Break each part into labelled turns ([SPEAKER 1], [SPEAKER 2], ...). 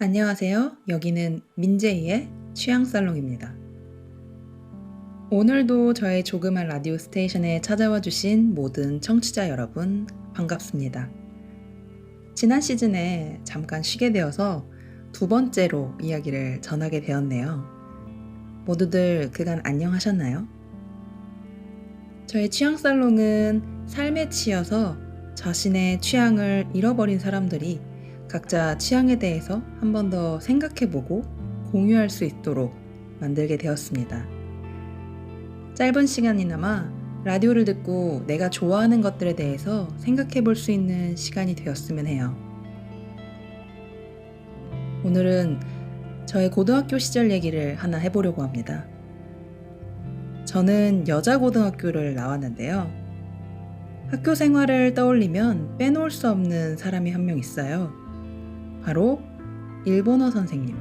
[SPEAKER 1] 안녕하세요. 여기는 민재이의 취향살롱입니다. 오늘도 저의 조그만 라디오 스테이션에 찾아와 주신 모든 청취자 여러분, 반갑습니다. 지난 시즌에 잠깐 쉬게 되어서 두 번째로 이야기를 전하게 되었네요. 모두들 그간 안녕하셨나요? 저의 취향살롱은 삶에 치여서 자신의 취향을 잃어버린 사람들이 각자 취향에 대해서 한 번 더 생각해보고 공유할 수 있도록 만들게 되었습니다. 짧은 시간이나마 라디오를 듣고 내가 좋아하는 것들에 대해서 생각해 볼 수 있는 시간이 되었으면 해요. 오늘은 저의 고등학교 시절 얘기를 하나 해보려고 합니다. 저는 여자 고등학교를 나왔는데요. 학교 생활을 떠올리면 빼놓을 수 없는 사람이 한 명 있어요. 바로 일본어 선생님.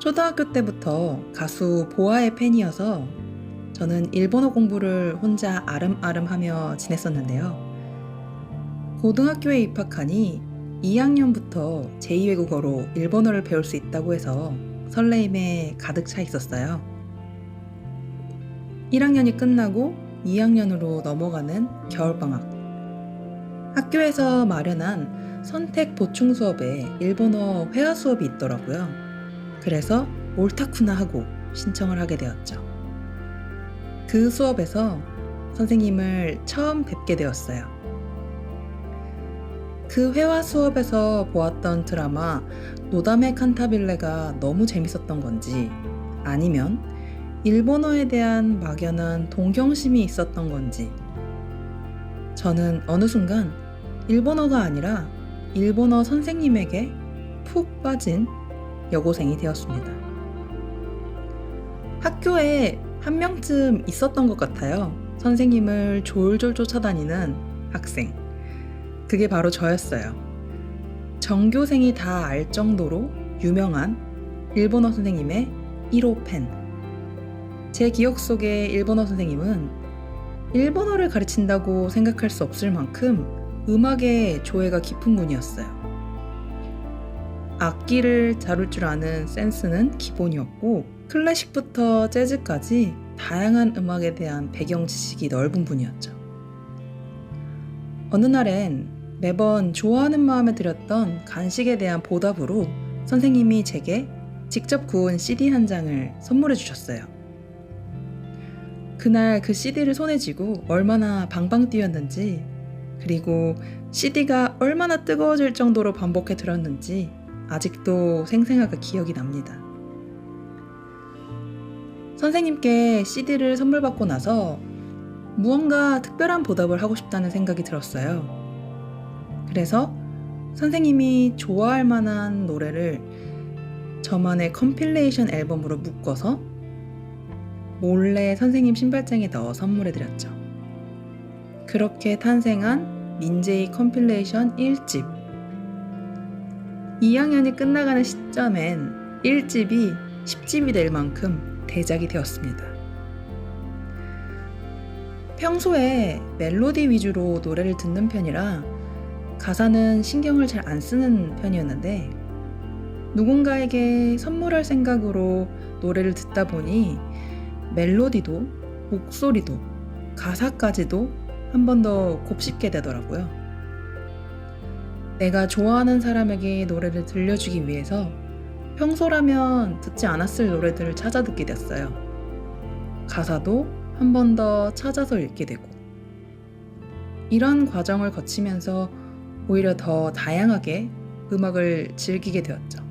[SPEAKER 1] 초등학교 때부터 가수 보아의 팬이어서 저는 일본어 공부를 혼자 아름아름 하며 지냈었는데요. 고등학교에 입학하니 2학년부터 제2외국어로 일본어를 배울 수 있다고 해서 설레임에 가득 차 있었어요. 1학년이 끝나고 2학년으로 넘어가는 겨울방학. 학교에서 마련한 선택 보충 수업에 일본어 회화 수업이 있더라고요. 그래서 옳다쿠나 하고 신청을 하게 되었죠. 그 수업에서 선생님을 처음 뵙게 되었어요. 그 회화 수업에서 보았던 드라마 노다메 칸타빌레가 너무 재밌었던 건지 아니면 일본어에 대한 막연한 동경심이 있었던 건지 저는 어느 순간 일본어가 아니라 일본어 선생님에게 푹 빠진 여고생이 되었습니다. 학교에 한 명쯤 있었던 것 같아요. 선생님을 졸졸 쫓아다니는 학생. 그게 바로 저였어요. 전교생이 다 알 정도로 유명한 일본어 선생님의 1호 팬. 제 기억 속의 일본어 선생님은 일본어를 가르친다고 생각할 수 없을 만큼 음악에 조예가 깊은 분이었어요. 악기를 다룰 줄 아는 센스는 기본이었고 클래식부터 재즈까지 다양한 음악에 대한 배경 지식이 넓은 분이었죠. 어느 날엔 매번 좋아하는 마음에 들였던 간식에 대한 보답으로 선생님이 제게 직접 구운 CD 한 장을 선물해 주셨어요. 그날 그 CD를 손에 쥐고 얼마나 방방 뛰었는지 그리고 CD가 얼마나 뜨거워질 정도로 반복해 들었는지 아직도 생생하게 기억이 납니다. 선생님께 CD를 선물 받고 나서 무언가 특별한 보답을 하고 싶다는 생각이 들었어요. 그래서 선생님이 좋아할 만한 노래를 저만의 컴필레이션 앨범으로 묶어서 몰래 선생님 신발장에 넣어 선물해 드렸죠. 그렇게 탄생한 민제이 컴필레이션 1집. 2학년이 끝나가는 시점엔 1집이 10집이 될 만큼 대작이 되었습니다. 평소에 멜로디 위주로 노래를 듣는 편이라 가사는 신경을 잘 안 쓰는 편이었는데 누군가에게 선물할 생각으로 노래를 듣다 보니 멜로디도 목소리도 가사까지도 한 번 더 곱씹게 되더라고요. 내가 좋아하는 사람에게 노래를 들려주기 위해서 평소라면 듣지 않았을 노래들을 찾아 듣게 됐어요. 가사도 한 번 더 찾아서 읽게 되고. 이런 과정을 거치면서 오히려 더 다양하게 음악을 즐기게 되었죠.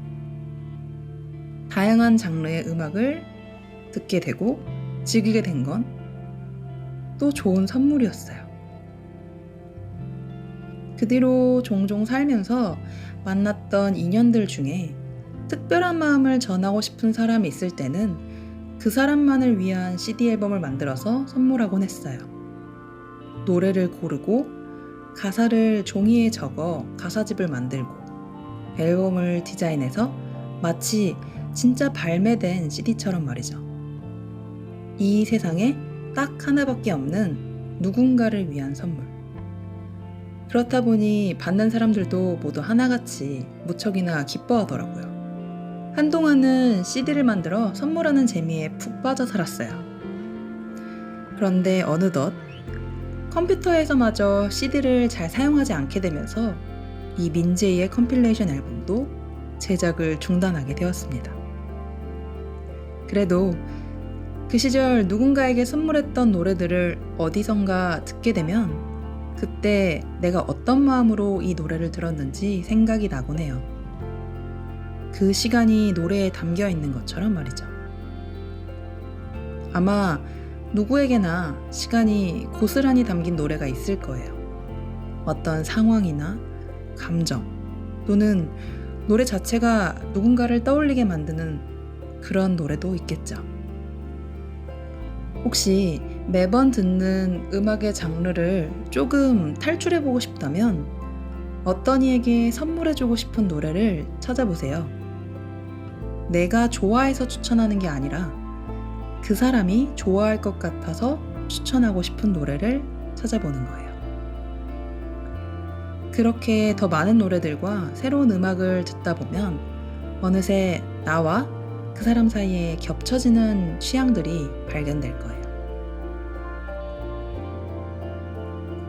[SPEAKER 1] 다양한 장르의 음악을 듣게 되고 즐기게 된 건 또 좋은 선물이었어요. 그 뒤로 종종 살면서 만났던 인연들 중에 특별한 마음을 전하고 싶은 사람이 있을 때는 그 사람만을 위한 CD 앨범을 만들어서 선물하곤 했어요. 노래를 고르고 가사를 종이에 적어 가사집을 만들고 앨범을 디자인해서 마치 진짜 발매된 CD처럼 말이죠. 이 세상에 딱 하나밖에 없는 누군가를 위한 선물. 그렇다 보니 받는 사람들도 모두 하나같이 무척이나 기뻐하더라고요. 한동안은 CD를 만들어 선물하는 재미에 푹 빠져 살았어요. 그런데 어느덧 컴퓨터에서마저 CD를 잘 사용하지 않게 되면서 이 민제이의 컴필레이션 앨범도 제작을 중단하게 되었습니다. 그래도 그 시절 누군가에게 선물했던 노래들을 어디선가 듣게 되면 그때 내가 어떤 마음으로 이 노래를 들었는지 생각이 나곤 해요. 그 시간이 노래에 담겨 있는 것처럼 말이죠. 아마 누구에게나 시간이 고스란히 담긴 노래가 있을 거예요. 어떤 상황이나 감정 또는 노래 자체가 누군가를 떠올리게 만드는 그런 노래도 있겠죠. 혹시 매번 듣는 음악의 장르를 조금 탈출해보고 싶다면 어떤 이에게 선물해주고 싶은 노래를 찾아보세요. 내가 좋아해서 추천하는 게 아니라 그 사람이 좋아할 것 같아서 추천하고 싶은 노래를 찾아보는 거예요. 그렇게 더 많은 노래들과 새로운 음악을 듣다 보면 어느새 나와 그 사람 사이에 겹쳐지는 취향들이 발견될 거예요.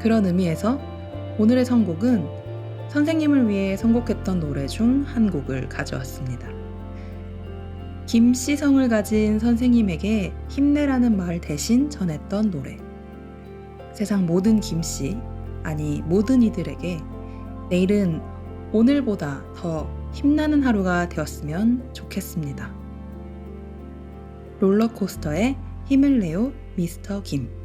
[SPEAKER 1] 그런 의미에서 오늘의 선곡은 선생님을 위해 선곡했던 노래 중 한 곡을 가져왔습니다. 김씨성을 가진 선생님에게 힘내라는 말 대신 전했던 노래. 세상 모든 김씨, 아니 모든 이들에게 내일은 오늘보다 더 힘나는 하루가 되었으면 좋겠습니다. 롤러코스터의 힘을 내요 미스터 김.